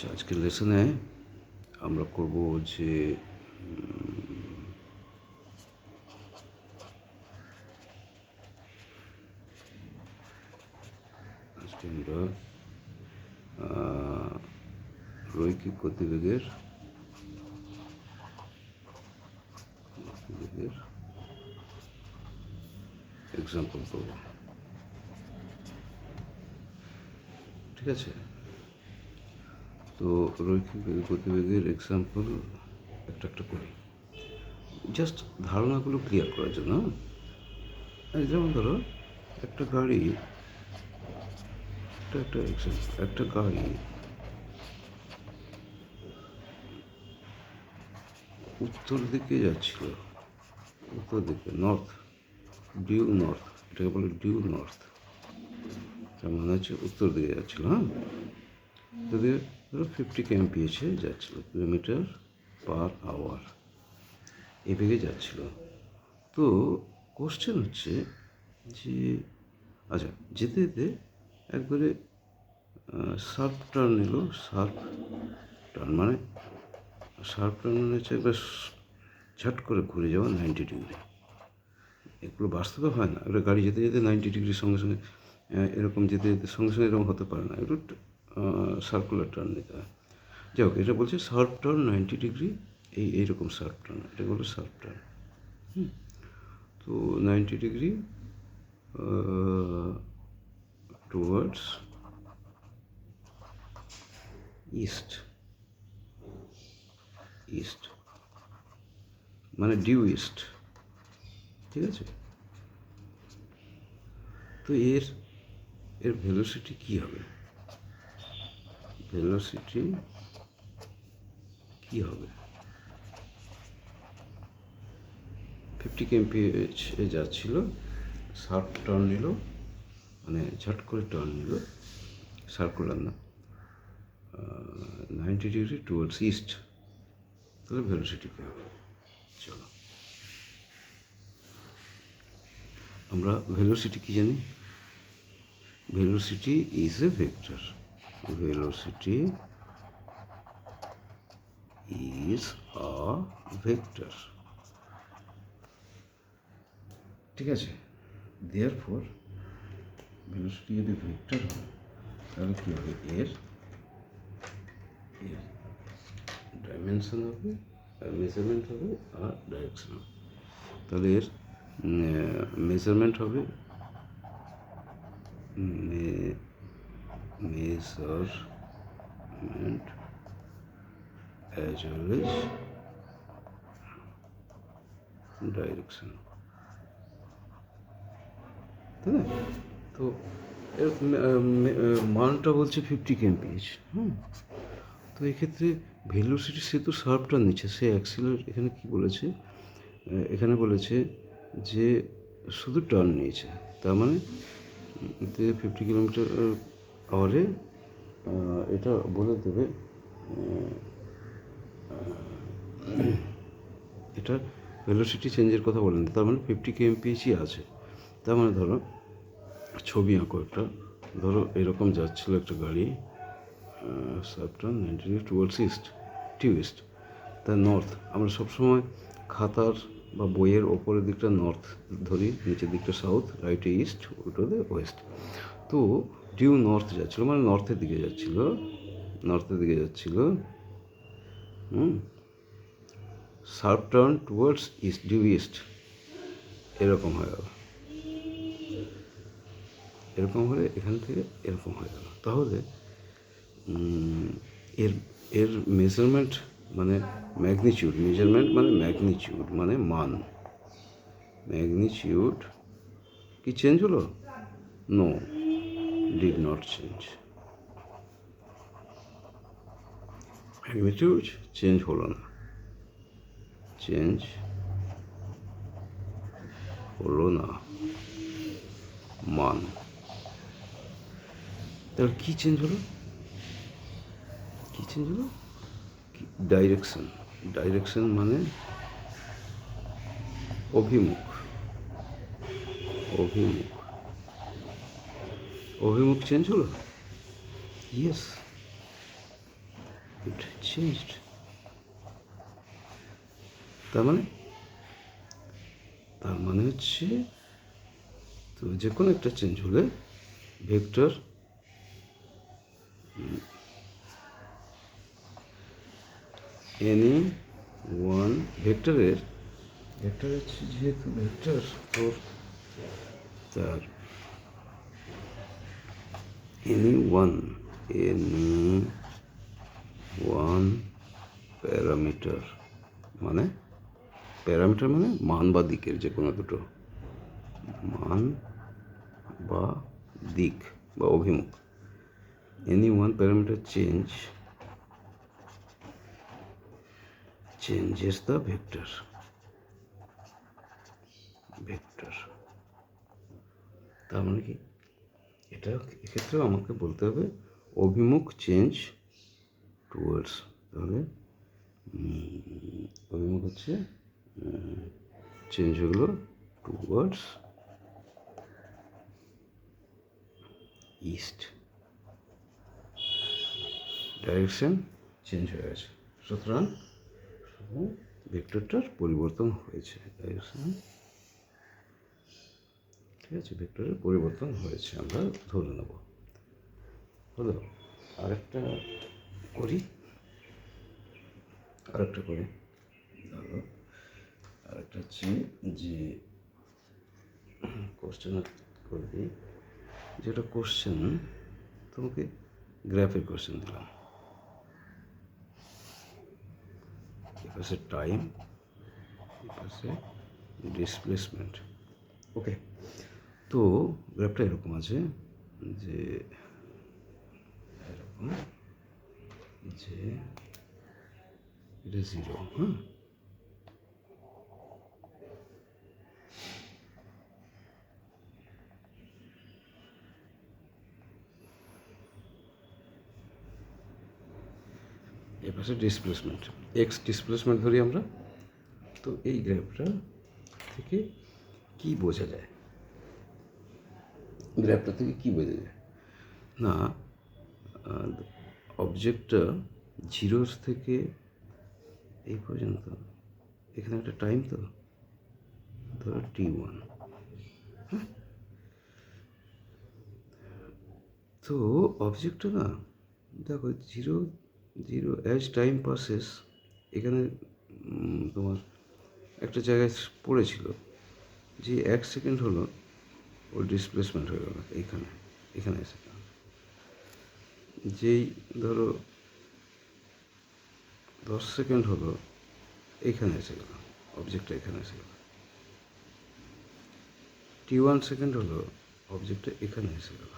আচ্ছা আজকের লেসনে আমরা করব যে আজকে আমরা রৈখিক গতিবেগের গতিবেগের এক্সাম্পল করব। ঠিক আছে? তো রৈখিক গতিবেগের এক্সাম্পল একটা একটা করি জাস্ট ধারণাগুলো ক্লিয়ার করার জন্য হ্যাঁ? যেমন ধরো একটা গাড়ি একটা একটা example, একটা গাড়ি উত্তর দিকে যাচ্ছিল উত্তর দিকে নর্থ ডিউ নর্থ এটাকে বলে ডিউ নর্থ তার মানে হচ্ছে উত্তর দিকে যাচ্ছিল হ্যাঁ যদি ফিফটি কেএমপিএইচে যাচ্ছিল কিলোমিটার পার আওয়ার। এ বেগে যাচ্ছিল। তো কোশ্চেন হচ্ছে যে আচ্ছা যেতে যেতে একবারে শার্প টার্ন নিল শার্প টার্ন মানে শার্প টার্ন মানে হচ্ছে একবার ঝাট করে ঘুরে যাওয়া নাইনটি ডিগ্রি এগুলো বাস্তবে হয় না এবার গাড়ি যেতে যেতে নাইনটি ডিগ্রির সঙ্গে সঙ্গে এরকম যেতে যেতে সঙ্গে সঙ্গে এরকম হতে পারে না। একটু সার্কুলার টার্ন নিতে হয়। যাই হোক, এটা বলছে শার্প টার্ন নাইনটি ডিগ্রি এই এইরকম শার্প টার্ন এটা বলে শার্প টার্ন হুম। তো ninety degree towards east east মানে ডিউ ইস্ট ঠিক আছে? তো এর এর ভেলোসিটি কী হবে? ভেলোসিটি কী হবে? ফিফটি কেমপিএইচ এ যাচ্ছিল শার্প টার্ন নিল মানে ঝট করে টার্ন নিল সার্কুলার না। নাইনটি ডিগ্রি টুয়ার্ডস ইস্ট তাহলে ভেলোসিটি কী হবে? চলো। আমরা ভেলোসিটি কি জানি? Velocity is a vector velocity is a vector ঠিক আছে? ফর ভেলোসিটি যদি ভেক্টর হয়, তাহলে কী হবে? এর এর ডাইমেনশন হবে মেজারমেন্ট হবে, আর ডাইরেকশন হবে। তাহলে এর মেজারমেন্ট হবে measurement as well as direction তাই না? তো এর মানটা বলছে ফিফটি কেমপিএইচ হুম। তো এক্ষেত্রে ভেলোসিটি সে তো শার্পটা নিচ্ছে, সে অ্যাক্সিলার এখানে কি বলেছে? এখানে বলেছে যে শুধু টার্ন নিয়েছে, তার মানে ফিফটি কিলোমিটার আওয়ারে এটা বলে দেবে এটা ভেলোসিটি চেঞ্জের কথা বলেন, তার মানে ফিফটি কেএমপিএইচই আছে। তার মানে ধরো, ছবি আঁকো একটা, ধরো এরকম যাচ্ছিল একটা গাড়ি সাবটার্ন nineteen towards east due east তা নর্থ আমরা সবসময় খাতার বা বইয়ের ওপরের দিকটা নর্থ ধরি, নিচের দিকটা সাউথ রাইটে ইস্ট উল্টোতে ওয়েস্ট তো ডিউ নর্থ যাচ্ছিল মানে নর্থের দিকে যাচ্ছিল নর্থের দিকে যাচ্ছিল, হুম sharp turn towards east due east এরকম হয়ে গেল। এরকম হলে এখান থেকে এরকম হয়ে গেল। তাহলে এর এর মেজারমেন্ট মানে ম্যাগনিচিউড মেজারমেন্ট মানে ম্যাগনিচিউড মানে মান। ম্যাগনিচিউড কি চেঞ্জ হলো? No did not change magnitude change হলো না। চেঞ্জ হলো না। মান। তাহলে কী চেঞ্জ হলো? কী চেঞ্জ হলো? ডাইরেকশন ডাইরেকশন মানে অভিমুখ। অভিমুখ। অভিমুখ চেঞ্জ হলো? Yes it changed. তার মানে? তার মানে হচ্ছে তো যে কোনো একটা চেঞ্জ হলে ভেক্টর এনি ওয়ান ভেক্টরের ভেক্টর হচ্ছে যেহেতু ভেক্টর তোর তার ওয়ান এনি ওয়ান প্যারামিটার মানে প্যারামিটার মানে মান বা দিকের যে কোনো দুটো। মান বা দিক বা অভিমুখ। Any one parameter change changes the vector vector তার মানে কি? এটা এক্ষেত্রেও আমাকে বলতে হবে, অভিমুখ চেঞ্জ টুয়ার্ডস তাহলে অভিমুখ হচ্ছে চেঞ্জ গেলো টুয়ার্ডস ইস্ট ডাইরেকশন চেঞ্জ হয়ে গেছে। সুতরাং, ভেক্টরটার পরিবর্তন হয়েছে। ডাইরেকশন ঠিক আছে? ভেক্টরের পরিবর্তন হয়েছে, আমরা ধরে নেব। হলো আরেকটা করি। আরেকটা করি। ধরো। আরেকটা হচ্ছে যে কোশ্চেন করবি যেটা কোশ্চেন তোমাকে গ্রাফের কোশ্চেন দিলাম। টাইম ডিসপ্লেসমেন্ট ওকে তো গ্রাফটা এরকম আছে যে, এরকম, যে এটা জিরো হ্যাঁ? এ ডিসপ্লেসমেন্ট এক্স ডিসপ্লেসমেন্ট ধরি আমরা। তো এই গ্রাফটা থেকে কি বোঝা যায়? গ্রাফটা থেকে কি বোঝা যায়? না অবজেক্টটা জিরোস থেকে এই পর্যন্ত। এখানে একটা টাইম তো। ধরো টি ওয়ান তো অবজেক্টটা না, দেখো zero zero as time passes এখানে তোমার একটা জায়গায় পড়েছিল যে এক সেকেন্ড হলো ওর ডিসপ্লেসমেন্ট হয়ে গেল এইখানে এখানে এসে যেই ধরো দশ সেকেন্ড হলো এইখানে এসে গেল অবজেক্টটা এখানে এসে গেল। টি ওয়ান সেকেন্ড হলো অবজেক্টটা এখানে এসে গেল।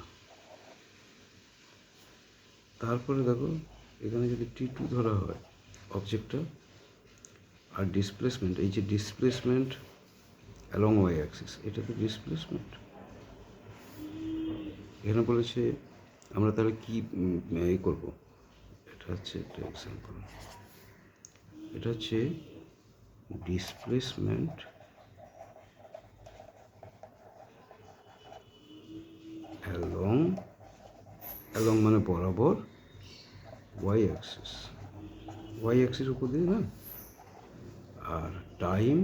তারপরে দেখো, এখানে যদি টি টু ধরা হয় অবজেক্টটা আর ডিসপ্লেসমেন্ট এই যে ডিসপ্লেসমেন্ট অ্যালং ওয়াই অ্যাক্সিস এটা তো ডিসপ্লেসমেন্ট এখানে বলেছে, আমরা তাহলে কি এই করব? এটা হচ্ছে একটা এক্সাম্পল এটা হচ্ছে ডিসপ্লেসমেন্ট অ্যালং অ্যালং মানে বরাবর ওয়াই অ্যাক্সিস ওয়াই অ্যাক্সিস উপর দিয়ে, না? আর time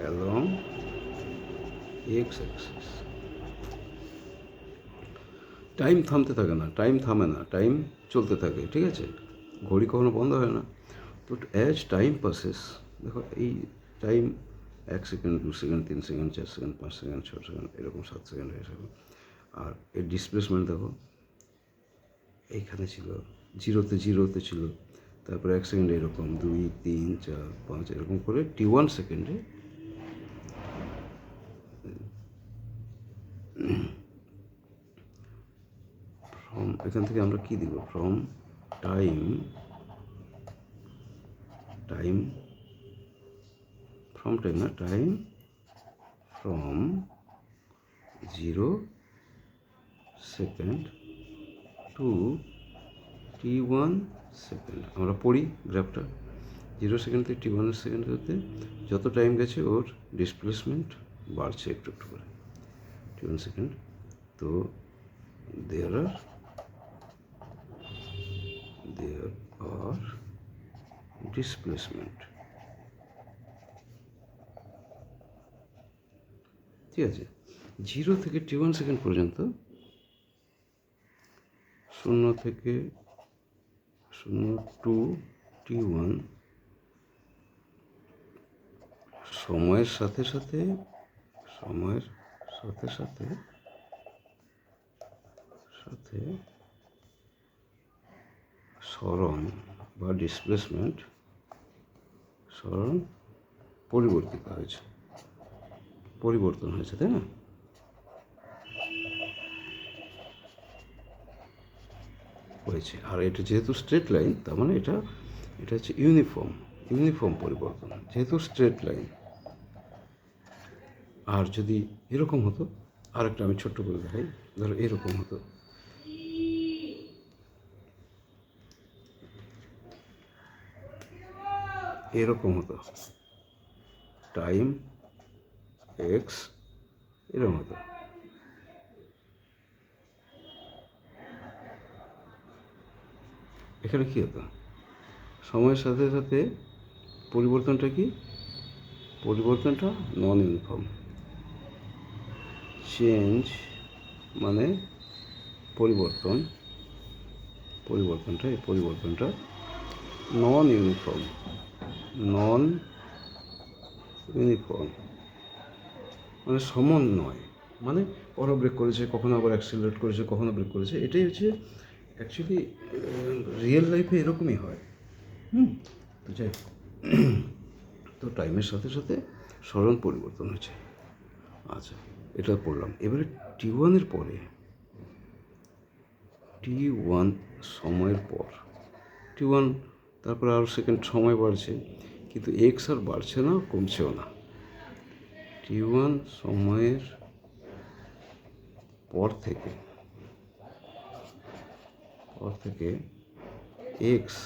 along x axis time থামতে থাকে না টাইম থামে না টাইম চলতে থাকে, ঠিক আছে? ঘড়ি কখনো বন্ধ হয় না। তো অ্যাজ টাইম পাসেস দেখো এই টাইম এক সেকেন্ড দু সেকেন্ড তিন সেকেন্ড চার সেকেন্ড পাঁচ সেকেন্ড ছ সেকেন্ড এরকম সাত সেকেন্ড হয়ে যাবে। আর এর ডিসপ্লেসমেন্ট দেখো, এইখানে ছিল জিরোতে জিরোতে ছিল, তারপরে এক সেকেন্ডে এরকম, দুই, তিন, চার, পাঁচ, এরকম করে টি ওয়ান সেকেন্ডে ফ্রম এখান থেকে আমরা কি দিব? From time time from time না time from zero second to t one second আমরা পড়ি গ্রাফটা জিরো সেকেন্ড থেকে টি ওয়ান সেকেন্ড হতে যত টাইম গেছে ওর ডিসপ্লেসমেন্ট বাড়ছে একটু একটু করে। টি ওয়ান সেকেন্ড তো দেয়ার আর ডিসপ্লেসমেন্ট ঠিক আছে? জিরো থেকে টি ওয়ান সেকেন্ড পর্যন্ত, শূন্য থেকে শূন্য টু টি ওয়ান সময়ের সাথে সাথে, সময়ের সাথে সাথে সাথে স্মরণ বা ডিসপ্লেসমেন্ট সরণ পরিবর্তিত হয়েছে। পরিবর্তন হয়েছে, তাই না? হয়েছে। আর এটা যেহেতু স্ট্রেট লাইন তার মানে এটা এটা হচ্ছে ইউনিফর্ম ইউনিফর্ম পরিবর্তন। যেহেতু স্ট্রেট লাইন আর যদি এরকম হতো, আরেকটা আমি ছোট্ট করে দেখাই। ধরো এরকম হতো। এরকম হতো। টাইম এক্স এরকম হতো। এখানে কী হতো? সময়ের সাথে সাথে পরিবর্তনটা কি? পরিবর্তনটা নন ইউনিফর্ম চেঞ্জ মানে পরিবর্তন। পরিবর্তনটা এই পরিবর্তনটা নন ইউনিফর্ম নন ইউনিফর্ম। মানে সমান নয়। মানে কখনো ব্রেক করেছে, কখনো আবার অ্যাক্সিলারেট করেছে, কখনো ব্রেক করেছে। এটাই হচ্ছে অ্যাকচুয়ালি রিয়েল লাইফে এরকমই হয়। হুম? তো যাই। তো টাইমের সাথে সাথে স্মরণ পরিবর্তন হয়েছে। আচ্ছা এটা পড়লাম। এবারে টি ওয়ানের পরে টি ওয়ান সময়ের পর টি ওয়ান তারপরে আরও সেকেন্ড সময় বাড়ছে, কিন্তু এক্স আর বাড়ছে না, কমছেও না। টি ওয়ান সময়ের পর থেকে পর থেকে এক্স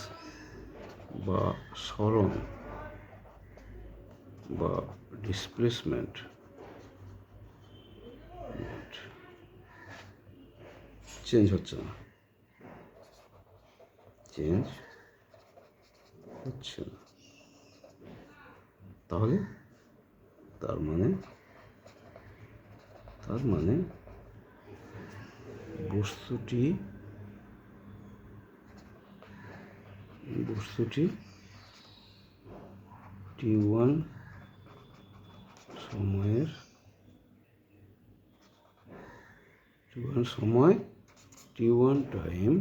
বা স্মরণ বা ডিসপ্লেসমেন্ট চেঞ্জ হচ্ছে না। চেঞ্জ হচ্ছে না তাহলে তার মানে তার মানে বস্তুটি বস্তুটি টি ওয়ান সময়ের টি ওয়ান সময় টি ওয়ান টাইম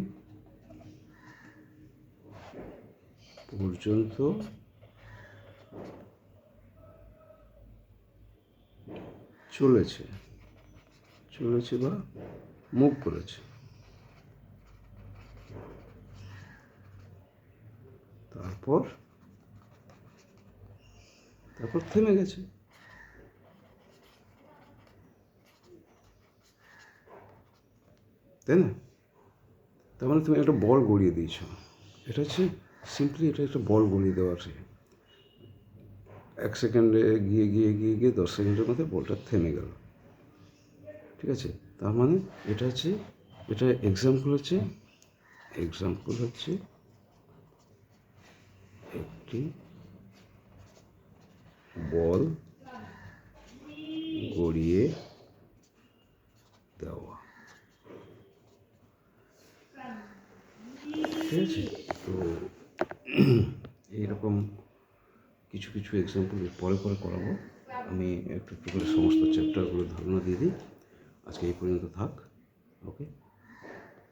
পর্যন্ত চলেছে। চলেছে বা মুখ করেছে। তারপর তারপর থেমে গেছে। তাই না? তার মানে তুমি একটা বল গড়িয়ে দিয়েছ। এটা হচ্ছে সিম্পলি এটা একটা বল গড়িয়ে দেওয়া আছে। এক সেকেন্ডে গিয়ে গিয়ে গিয়ে গিয়ে দশ সেকেন্ডের মধ্যে বলটা থেমে গেল। ঠিক আছে? তার মানে এটা হচ্ছে, এটা এক্সাম্পল হচ্ছে এক্সাম্পল হচ্ছে একটি বল গড়িয়ে দেওয়া ঠিক আছে তো এইরকম কিছু এক্সাম্পল পরে পরে করাবো। আমি একটু একটু করে সমস্ত চ্যাপ্টারগুলো ধারণা দিয়ে দিই। আজকে এই পর্যন্ত থাক। ওকে